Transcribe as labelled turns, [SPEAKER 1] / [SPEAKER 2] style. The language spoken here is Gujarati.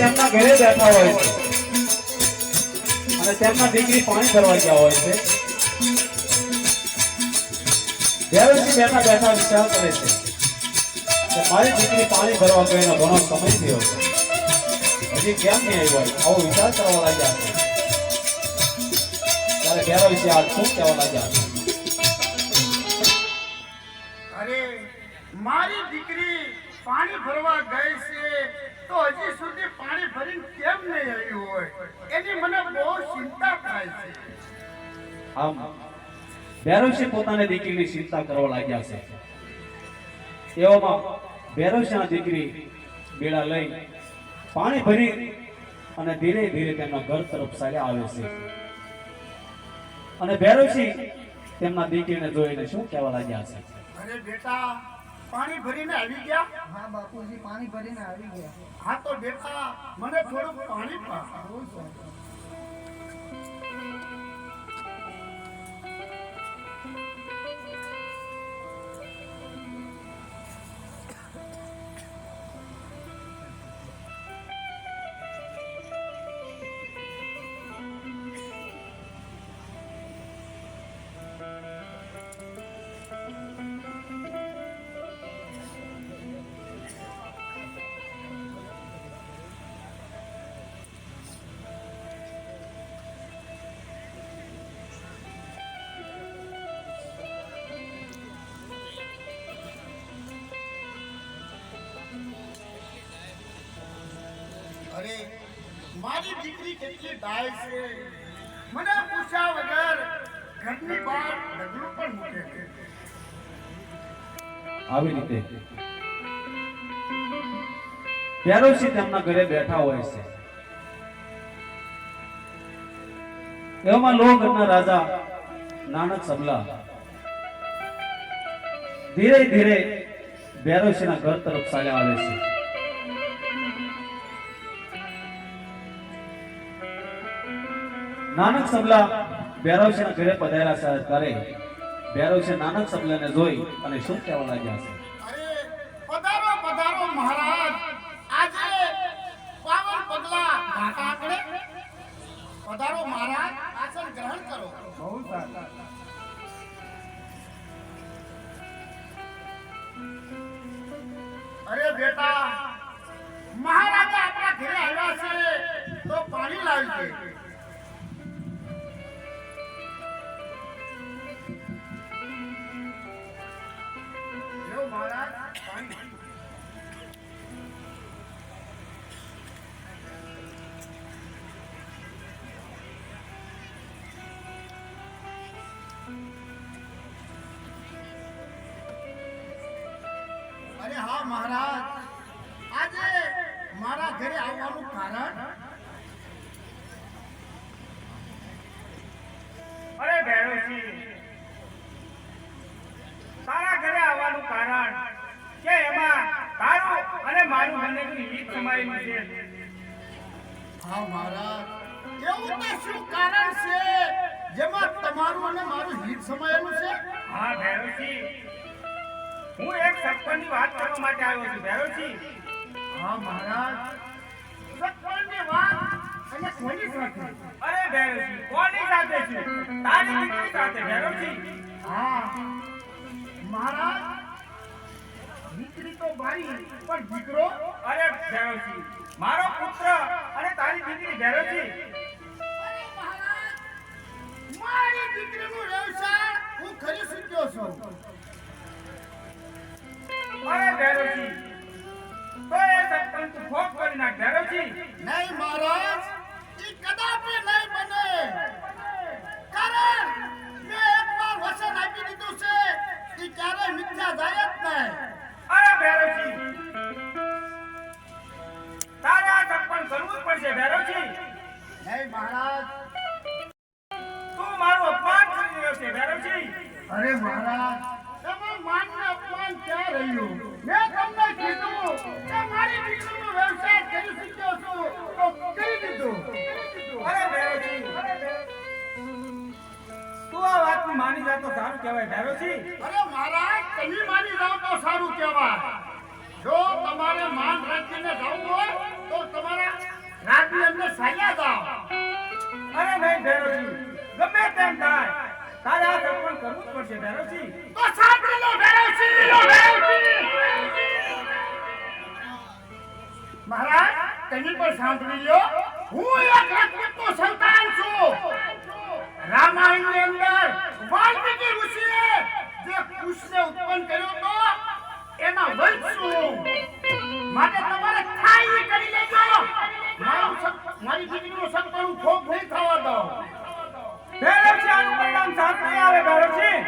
[SPEAKER 1] તેમના ઘરે બેઠા હોય છે. અને તેમના દીકરી પાણી ભરવા ગયા હોય છે. ભૈરવસિંહ બેઠા બેઠા વિચાર કરે છે કે મારી દીકરી પાણી ભરવા ગઈને ઘણો સમય થયો છે. હજી કેમ નહીં આવ્યો? આવો વિચાર કરવા લાગ્યા છે. ત્યારે ભૈરવસિંહ આ શું કહેવા લાગ્યા છે?
[SPEAKER 2] મારી દીકરી પાણી ભરવા ગઈ છે તો હજી સુધી પાણી ભરીને કેમ નહીં આવ્યું હોય? એની મને બહુ ચિંતા થાય છે.
[SPEAKER 1] આમ ભૈરવસિંહ પોતાની દીકરીની ચિંતા કરવા લાગ્યા છે. એવામાં ભૈરવસિંહના દીકરી બેડા લઈ પાણી ભરી અને ધીરે ધીરે તેમના ઘર તરફ ચાલ્યા આવે છે. અને ભૈરવસિંહ તેમના દીકરીને જોઈને શું કહેવા લાગ્યા છે?
[SPEAKER 2] અરે બેટા પાણી ભરીને આવી ગયા?
[SPEAKER 3] હા બાપુજી પાણી ભરીને આવી ગયા.
[SPEAKER 2] હા તો બેટા મને થોડું પાણી પા. અરે, મારી દીકરી કેટલી ડાય છે. મને પૂછ્યા વગર ઘરની બહાર ડગલું પણ મૂકે છે.
[SPEAKER 1] આવી રીતે. ભૈરવસિંહ તેમના ઘરે બેઠા હોય છે. એવામાં લોહગઢના રાજા નાનક સબલા ધીરે ધીરે ભૈરવસિંહના ઘર તરફ ચાલ્યા આવે છે. નાનક સબલા ભૈરવસિંહના ઘરે પધાર્યા છે ત્યારે ભૈરવસિંહ નાનક સબલાને જોઈ અને શું કહેવા લાગ્યા છે?
[SPEAKER 2] અરે પધારો પધારો મહારાજ. આજે પાવન પગલા ઘાટા આંકડે પધારો મહારાજ આસન ગ્રહણ કરો. બહુ સારું. અરે બેટા હા મહારાજ. આજે મારા ઘરે આવવાનું કારણ?
[SPEAKER 4] અરે ભૈરવસિંહ તારા ઘરે આવવાનું કારણ કે એમાં તારું અને મારું બંનેનું હિત સમાયેલું છે.
[SPEAKER 2] હા મહારાજ. એવું તો શું કારણ છે? જેમાં તમારું અને મારું હિત સમાયેલું છે?
[SPEAKER 4] હા ભૈરવસિંહ હું એક સત્પણની વાત કરવા માટે આવ્યો છું ભૈરવસિંહ
[SPEAKER 2] હા મહારાજ. સત્પણની વાત? અને કોની સાથે?
[SPEAKER 4] અરે ભૈરવસિંહ કોની સાથે છે? તારી દીકરી સાથે ભૈરવસિંહ
[SPEAKER 2] હા. મહારાજ દીકરી તો મારી પણ દીકરો?
[SPEAKER 4] અરે ભૈરવસિંહ મારો પુત્ર અને તારી દીકરી
[SPEAKER 2] ભેરો છી. મારી દીકરીનું વ્યવસાય હું ખરી શક્યો છું.
[SPEAKER 4] કરી નાખ
[SPEAKER 2] નહીં મહારાજ ઈ કદાપી નહીં બને. કારણ મે એકવાર વચન આપી દીધું છે ઈ ક્યારેય મિથ્યા જાય જ નહીં.
[SPEAKER 4] અરે ભૈરવસિંહ તારે આ સત્પણ કરવું પડશે ભૈરવસિંહ
[SPEAKER 2] નહીં મહારાજ.
[SPEAKER 4] તું મારો અપમાન કરી રહ્યો છે ભૈરવસિંહ
[SPEAKER 2] અરે મહારાજ તમે માનને અપમાન ક્યાં રહ્યું? મેં
[SPEAKER 4] માની જાય તો સારું કહેવાય ભૈરવજી
[SPEAKER 2] અરે મહારાજ તમે માની જાવ તો સારું કહેવાય. જો તમારે માન રાખીને જવું હોય તો તમારા રાતની અંદર સાયા જાઓ.
[SPEAKER 4] અરે નહીં ભૈરવજી ગમે તેમ થાય. તારે આ તર્પણ કરવું જ પડશે ભૈરવજી
[SPEAKER 2] તો સાંભળી લો ભૈરવજી લો ભૈરવજી મહારાજ તમે પણ સાંભળી લો. હું એક રત્ન સંતાન છું. રામાયણની અંદર વાલ્મીકી ઋષિએ જે કૃષ્ણ ઉત્પન્ન કર્યો તો એના વંશ છું માટે તમારે થાય કરી લેજો. મારું મારી દીકરીનું સપનું ખોખ નહીં થવા દઉં
[SPEAKER 4] છે આનું પરિણામ સારું નહીં આવે ભૈરવસિંહ